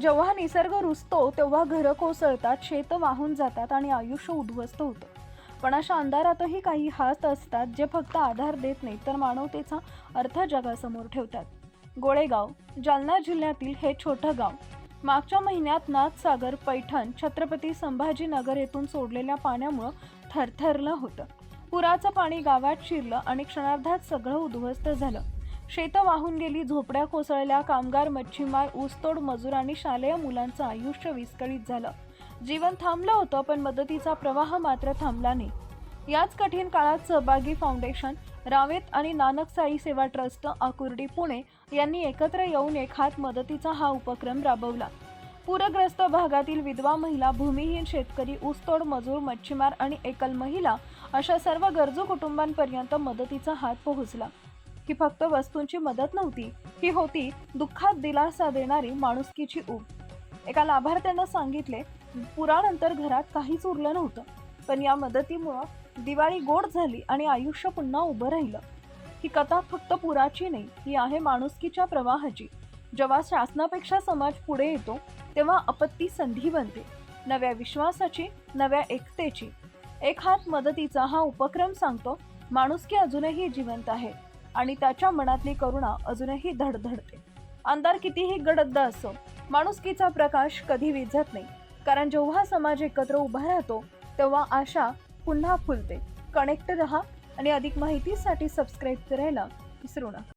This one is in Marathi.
जेव्हा निसर्ग रुजतो तेव्हा घरं कोसळतात शेतं वाहून जातात आणि आयुष्य उद्ध्वस्त होतं. पण अशा अंधारातही काही हात असतात जे फक्त आधार देत नाहीत तर मानवतेचा अर्थ जगासमोर ठेवतात. गोळेगाव जालना जिल्ह्यातील हे छोटं गाव. मागच्या महिन्यात नाथसागर पैठण छत्रपती संभाजीनगर येथून सोडलेल्या पाण्यामुळं थरथरलं होतं. पुराचं पाणी गावात शिरलं आणि क्षणार्धात सगळं उद्ध्वस्त झालं. शेतं वाहून गेली झोपड्या कोसळल्या कामगार मच्छीमार ऊसतोड मजूर आणि शालेय मुलांचं आयुष्य विस्कळीत झालं. जीवन थांबलं होतं पण मदतीचा प्रवाह मात्र थांबला नाही. याच कठीण काळात सहभागी फाउंडेशन रावेत आणि नानक साई सेवा ट्रस्ट आकुर्डी पुणे यांनी एकत्र येऊन एक हात मदतीचा हा उपक्रम राबवला. पूरग्रस्त भागातील विधवा महिला भूमिहीन शेतकरी ऊसतोड मजूर मच्छीमार आणि एकल महिला अशा सर्व गरजू कुटुंबांपर्यंत मदतीचा हात पोहोचला. ही फक्त वस्तूंची मदत नव्हती ही होती दुःखात दिलासा देणारी माणुसकीची ऊब. एका लाभार्थ्यानं सांगितले पुरानंतर घरात काहीच उरलं नव्हतं पण या मदतीमुळं दिवाळी गोड झाली आणि आयुष्य पुन्हा उभं राहिलं. ही कथा फक्त पुराची नाही ही आहे माणुसकीच्या प्रवाहाची. जेव्हा शासनापेक्षा समाज पुढे येतो तेव्हा आपत्ती संधी बनते. नव्या विश्वासाची नव्या एकतेची. एक हात मदतीचा हा उपक्रम सांगतो माणुसकी अजूनही जिवंत आहे. आणि त्याच्या मनातली करुणा अजूनही धडधडते. अंधार कितीही गडद्द असो माणुसकीचा प्रकाश कधी विझत नाही. कारण जेव्हा समाज एकत्र उभा राहतो तेव्हा आशा पुन्हा फुलते. कनेक्ट रहा आणि अधिक माहितीसाठी सबस्क्राईब करायला विसरू नका.